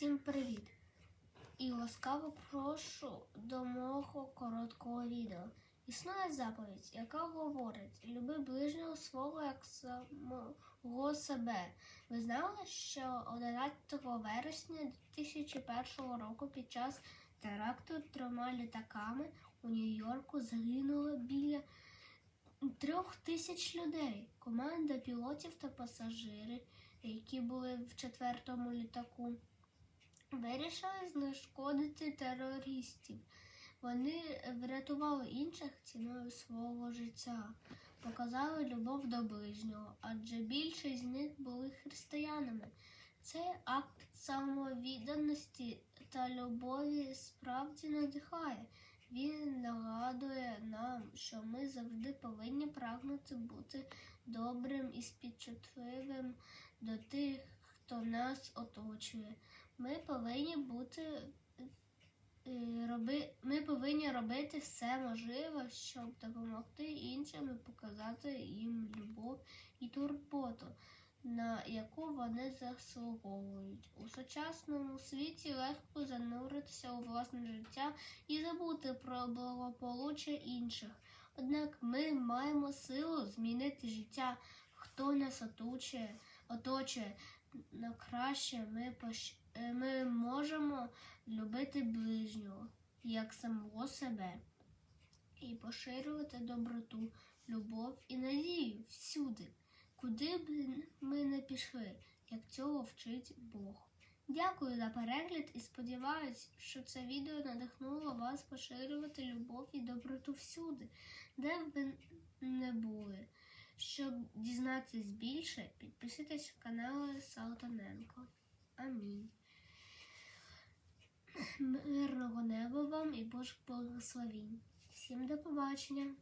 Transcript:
Всім привіт! І ласкаво прошу до мого короткого відео. Існує заповідь, яка говорить: люби ближнього свого як самого себе. Ви знали, що 11 вересня 2001 року під час теракту трьома літаками у Нью-Йорку загинуло біля трьох тисяч людей. Команда пілотів та пасажири, які були в четвертому літаку, вирішили знешкодити терористів. Вони врятували інших ціною свого життя, показали любов до ближнього, адже більшість з них були християнами. Цей акт самовідданості та любові справді надихає. Він нагадує нам, що ми завжди повинні прагнути бути добрим і співчутливим до тих, хто нас оточує. Ми повинні бути е, роби, ми повинні робити все можливе, щоб допомогти іншим і показати їм любов і турботу, на яку вони заслуговують. У сучасному світі легко зануритися у власне життя і забути про благополуччя інших. Однак ми маємо силу змінити життя, хто нас оточує, оточує на краще. Ми, пощ... е, ми можемо любити ближнього як самого себе і поширювати доброту, любов і надію всюди, куди б ми не пішли, як цього вчить Бог. Дякую за перегляд і сподіваюся, що це відео надихнуло вас поширювати любов і доброту всюди, де б ви не були. Щоб дізнатися більше, підписуйтесь в канал Салтаненко. Амінь. Мирного неба вам і Божих благословінь. Всім до побачення!